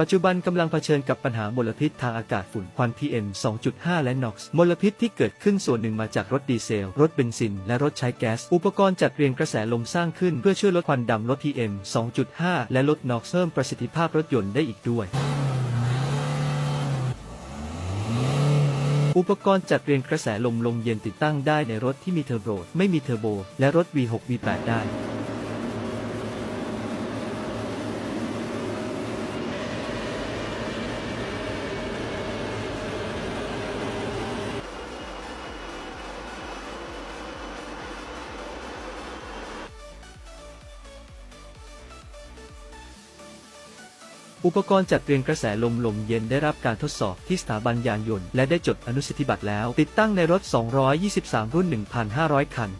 ปัจจุบันกำลังเผชิญกับปัญหามลพิษทางอากาศฝุ่นควัน PM 2.5 และ NOx มลพิษที่เกิดขึ้นส่วนหนึ่งมาจากรถดีเซล รถเบนซิน และรถใช้แก๊ส อุปกรณ์จัดเรียงกระแสลมสร้างขึ้นเพื่อช่วยลดควันดำลด PM 2.5 และลด NOx เพิ่มประสิทธิภาพรถยนต์ได้อีกด้วยอุปกรณ์จัดเรียงกระแสลมลมเย็นติดตั้งได้ในรถที่มีเทอร์โบไม่มีเทอร์โบ และรถ V6 V8 ได้ อุปกรณ์จัดเรียงกระแสลมลมเย็นได้รับการทดสอบที่สถาบันยานยนต์และได้จดอนุสิทธิบัตรแล้ว ติดตั้งในรถ 223 รุ่น 1,500 คัน